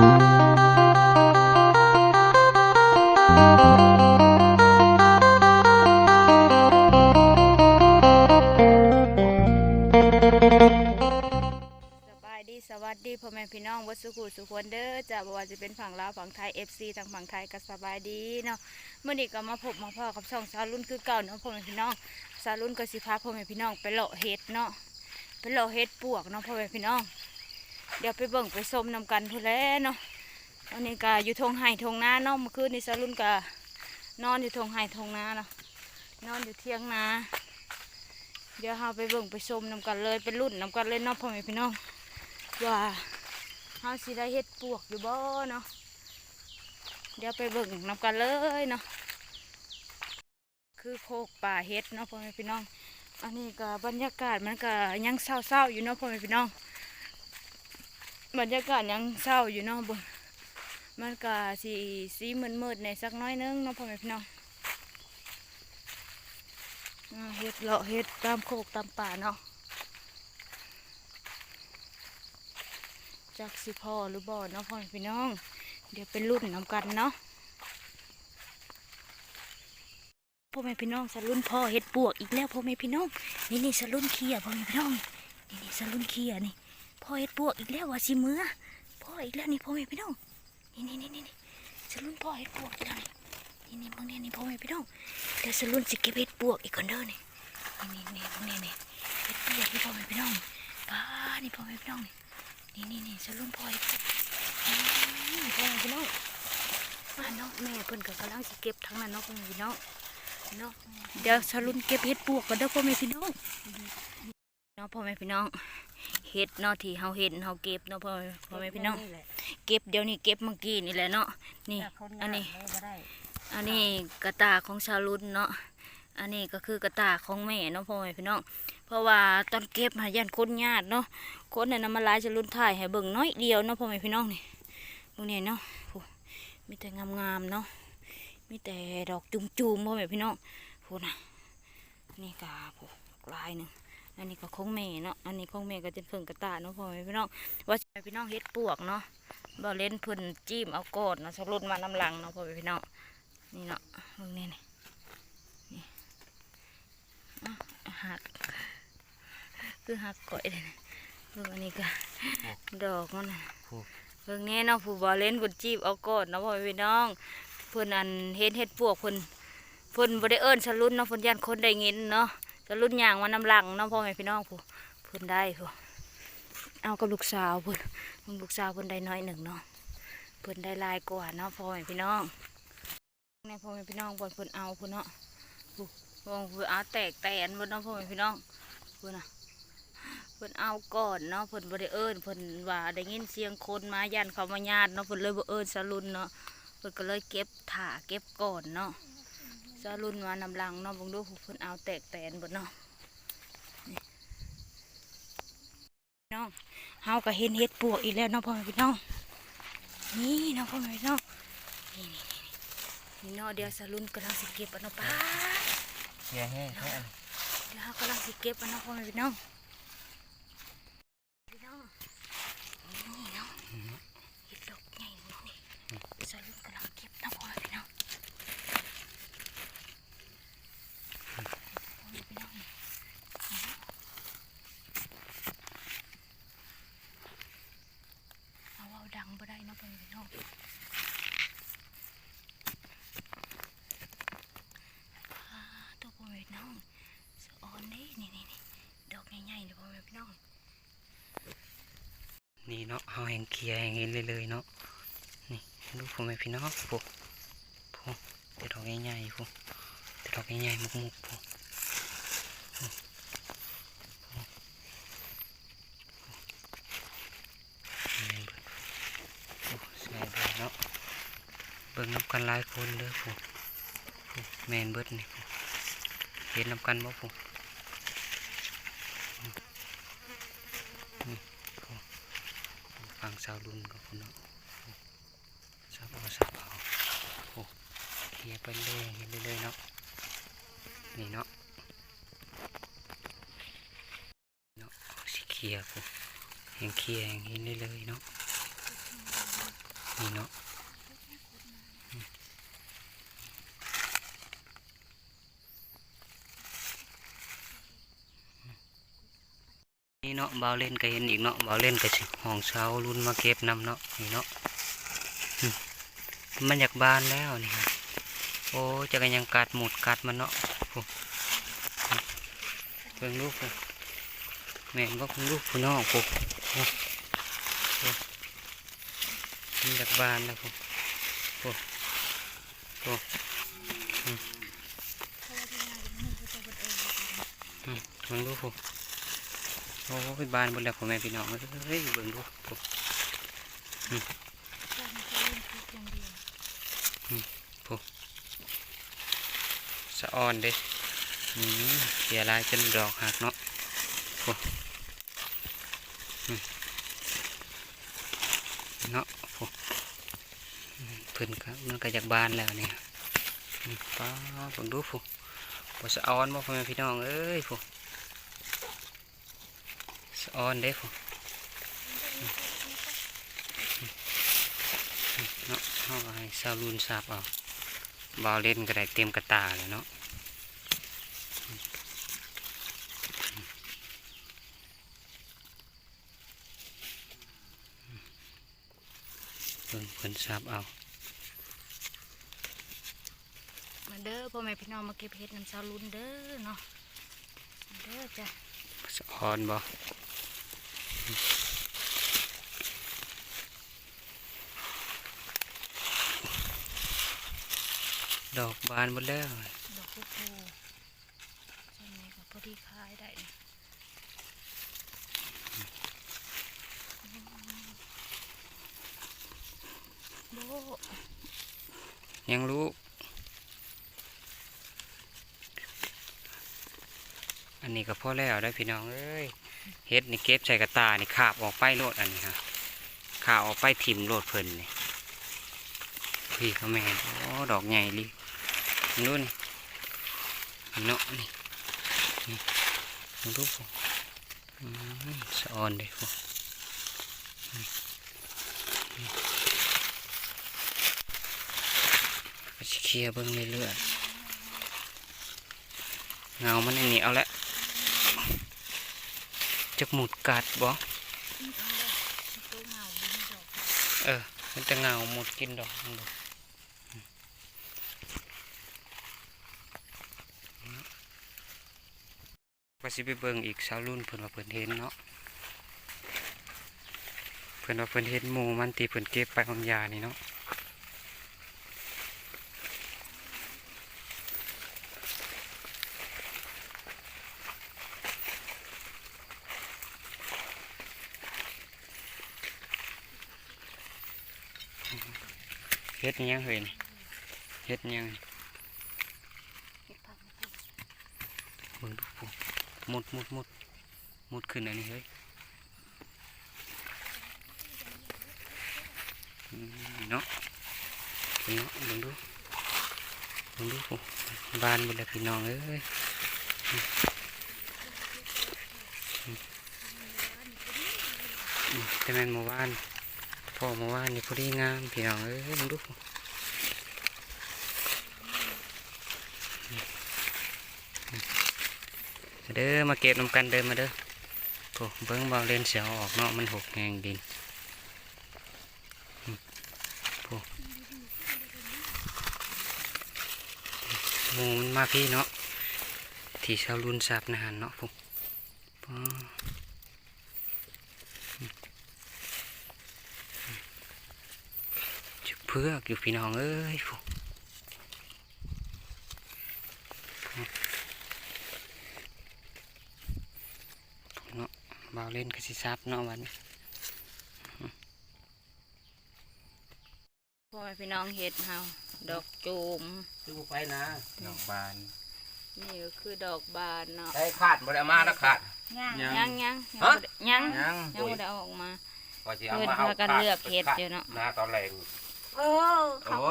สบายดีสวัสดีพ่อแม่พี่น้องวัดสุขุสุขวนเด้อจะบอกว่าจะเป็นฝั่งลาวฝั่งไทย FC ทางฝั่งไทยก็สบายดีเนาะเมื่อนี้ก็มาพบมาพ่อกับช่องสาวรุ่นคือเก่าเนาะพ่อแม่พี่น้องสาวรุ่นก็สิพาพ่อแม่พี่น้องไปเลาะเห็ดเนาะไปเลาะเห็ดปวกเนาะพ่อแม่พี่น้อง เดี๋ยวไปเบิ่งไปชมนำกันพูนแล้วเนาะอันนี้ก็อยู่ทงไห่ทงนาเนาะเมื่อคืนนี้สรุนก็นอนอยู่ทงไห่ทงนาเนาะนอนอยู่เที่ยงนาเดี๋ยวเราไปเบิ่งไปชมนำกันเลยไปรุ่นนำกันเลยเนาะพ่อแม่พี่น้องว่าเฮาสิได้เฮ็ดปวกอยู่บ่เนาะเดี๋ยวไปเบิ่งนำกันเลยเนาะคือโคกป่าเฮ็ดเนาะพ่อแม่พี่น้อง อันนี้ก็บรรยากาศมันก็ยังเศร้าๆอยู่เนาะพ่อแม่พี่น้อง บรรยากาศยังเศร้าอยู่เนาะบ่มันก็สีสีมืดๆในสักน้อยนึงเนาะพ่อแม่พี่น้องเฮ็ดเลาะเฮ็ดตามโคกตามป่าเนาะจากสิพ่อหรือบ่เนาะพ่อแม่พี่น้อง เดี๋ยวเป็นรุ่นนำกันเนาะพ่อแม่พี่น้องสรุ่นพ่อเฮ็ดปวกอีกแล้วพ่อแม่พี่น้องนี่นี่สรุ่นเคียพ่อแม่พี่น้องนี่นี่สรุ่นเคียนี่ พ่อเฮ็ดปวกอีกแล้วว่าสิมือพ่ออีกแล้วนี่พ่อแม่พี่น้องนี่นี่นี่นี่นี่สรุนพ่อเฮ็ดปวกอีกแล้วนี่นี่นี่มึงเนี่ยนี่พ่อแม่พี่น้องเดี๋ยวสรุนสิเก็บเฮ็ดปวกอีกคนเด้อนี่นี่นี่นี่มึงเนี่ยนี่เฮ็ดปวกนี่พ่อแม่พี่น้องป้านี่พ่อแม่พี่น้องนี่นี่นี่สรุนพลอยอืมพลอยพี่น้องมาเนาะแม่เพิ่นก็กำลังสิเก็บทั้งนั้นเนาะพ่อแม่พี่น้องเนาะเดี๋ยวสรุนเก็บเห็ดปวกกันเด้อพ่อแม่พี่น้อง นาะพ่อแม่พี่น้องเห็ดเนาะที่เฮาเห็นเฮาเก็บเนาะพ่อแม่พ่อแม่พี่น้อง เก็บเดี๋ยวนี้เก็บเมื่อกี้นี่แหละเนาะนี่อันนี้ อันนี้กระตาของชาลุนเนาะอันนี้ก็คือกระตาของแม่เนาะพ่อแม่พี่น้อง เพราะว่าตอนเก็บหายันคนญาติเนาะคนเนี่ยนำมาหลายชาลุนถ่ายให้เบิ่งน้อยเดียวเนาะพ่อแม่พี่น้องนี่พวกนี้เนาะโอ้มีแต่งามๆเนาะมีแต่ดอกจุ่มๆพ่อแม่พี่น้องพูดนะนี่กาผูลายหนึ่ง อันนี้ก็ของแม่เนาะ อันนี้ของแม่ก็จะเพิ่งกระตาเนาะพ่อแม่พี่น้อง ว่าสิให้พี่น้องเฮ็ดปวกเนาะบ่เล่นเพิ่นจิ้มเอากอดเนาะสรุดมาน้ำหลังเนาะพ่อแม่พี่น้อง นี่เนาะตรงนี้นี่นี่อะหัก คือหักก่อยเลยนะเพิ่งอันนี้ก็ดอกมันน่ะเพิ่งนี้เนาะผู้บ่เล่นเพิ่นจีบเอากอดเนาะพ่อแม่พี่น้องเพิ่นอันเฮ็ดเฮ็ดปวกเพิ่นเพิ่นบ่ได้เอิ้นสรุดเนาะเพิ่นย่านคนได้ยินเนาะ สรุดย่างมาน้ำหลังเนาะพ่อแม่พี่น้องผู้เพิ่นได้ผู้เอากับลูกสาวเพิ่นลูกสาวเพิ่นได้น้อยหนึ่งเนาะเพิ่นได้ลายกว่าเนาะพ่อแม่พี่น้องในพ่อแม่พี่น้องบนเพิ่นเอาเพิ่นเนาะบุวงเพิ่นเอาแตกแตนบนเนาะพ่อแม่พี่น้องเพิ่นน่ะเพิ่นเอาก่อนเนาะเพิ่นบ่ได้เอิ้นเพิ่นว่าได้ยินเสียงคนมายันเขามาญาติเนาะเพิ่นเลยบ่เอิ้นสลุนเนาะเพิ่นก็เลยเก็บถ่าเก็บก่อนเนาะ สลุนมานำหลังเนาะเบิ่งดูเพิ่นเอาแตกแตนเบิดเนาะนี่พี่น้องเฮาก็เห็นเฮ็ดปวกอีกแล้วเนาะพ่อแม่พี่น้อง นี่เนาะพ่อแม่พี่น้อง นี่นี่นี่นี่เนาะเดี๋ยวสลุนกำลังสิเก็บอันเนาะป้าเฮียแห้งแค่อันเดี๋ยวเรากำลังสิเก็บอันเนาะพ่อแม่พี่น้องพี่น้องนี่เนาะเห็ดดอกใหญ่เนาะนี่สลุนกำลังเก็บเนาะพ่อแม่พี่น้องพ่อแม่พี่น้องเอาเอา ดังบ่ได้นะพ่อแม่พี่น้องตัวพ่อแม่พี่น้องสะออนนี่นี่นี่ดอกใหญ่ๆเลยพ่อแม่พี่น้องนี่เนาะเอาแห้งเคลียแห้งเห็นเลยเลยเนาะนี่ดูพ่อแม่พี่น้องพวกพวกแต่ดอกใหญ่ๆพวกแต่ดอกใหญ่ๆมุกๆพวกแม่นเบิดโอ้สวยเบิดเนาะเบิ่งน้ำกันหลายคนเด้อพวกพวกแมนเบิดนี่เห็นน้ำกันบ่พวกฟังสาวรุ่นกับคุณเนาะสาวเอาสาวเอาโอ้เคลียไปเลยเห็นเรื่อยเนาะนี่เนาะเนาะสิเคียร์กูเห็นเคียร์เห็นเรื่อยเนาะนี่เนาะนี่เนาะ บาเล่นก็เห็นอีกเนาะเบาเล่นก็สิห้องเช้ารุ่นมาเก็บนำเนาะนี่เนาะมันอยากบานแล้วนี่ครับโอ้จะกันยังกัดหมุดกัดมันเนาะเพิ่งลูกเลยแม่นว่าเพิ่งลูกพี่น้องโอ้โอ้โอ้มันอยากบานแล้วโอ้โอ้โอ้อืมอืมเพิ่งลูกโอ้ โอ้ยบานหมดแล้วพ่อแม่พี่น้องเฮ้ยเบิ่งดูโอ้สะออนเด้เสียลายจนดอกหักเนาะโอ้เนาะโอ้อืมเพิ่นก็มันก็จากบานแล้วเนี่ยป้าเบิ่งดูผู้บ่สะออนบ่พ่อแม่พี่น้องเอ้ยผู้ ออนเด้ผู้อืมอืมอืมเนาะเฮาก็ให้ซาวลุนทราบเอาบาวเล่นก็ได้เต็มกระตาเลยเนาะเพิ่นเพิ่นทราบเอา มาเด้อพ่อแม่พี่น้องมาเก็บเห็ดน้ำสาวลุนเด้อเนาะมาเด้อจ้ะสะออนบ่ ดอกบานหมดแล้ว ดอกคูคูใช่ไหมก็พอดีขายได้นะโบยังรู้ อันนี้ก็พอแล้วได้อพี่น้องเอ้ย เฮ็ดนี่เก็บใส่กระตานี่ขาบออกไปโลดอันนี้ฮะขาออกไปถิ่มโลดเพิ่นนี่พี่เขาแม่โอ้ดอกใหญ่ลินู่นนี่เนาะนี่นี่ดูพวกอืมสะออนเด้พวกอืมก็เคลียร์เบิ่งเรื่อยเงามันนนี้เอาละ จักหมุดกัดบ่เอเออ มันจะเงาหมุดกินดอกมันดอกก็สิไปเบิ่งอีกสาวรุ่นเพิ่นว่าเพิ่นเห็นเนาะ เพิ่นว่าเพิ่นเห็นหมูมันตีเพิ่นเก็บไปบางยานี่เนาะ เฮ็ดอิหยังเฮ้ยนี่เฮ็ดอิหยังนี่เห็ดผักไม่ถูกเบิ่ง พ่อมอืมอืมแต่แม่นเมื่อวานพ่อเมื่อวานี่พอดีงามพี่น้องเอ้ยเบิ่งดูปุ๊เด้อมาเก็บนำกันเดินมาเด้อโอ้เบิ้งเบาเล่นเสียวออกเนาะมันหกแหงดินมโอ้หมูมันมาพี่เนาะที่ชาวรุนสับนะฮันเนาะพวกป้าอืมอืมจุก เพือกอยู่พี่น้องเอ้ยพวกเนาะบาวเล่นก็สิซับเนาะวันนี้พ่อแม่พี่น้องเห็ดเฮาดอกจูมซื้อไปนะดอกบานนี่ก็คือดอกบานเนาะได้ขาดบ่ได้มาแล้วขาดยังยังยังฮะยังยังยังไม่ได้เอาออกมาว่าสิเพิ่นมาพากันเลือกเห็ดอยู่เนาะมาตอนแรง โอ้โอ้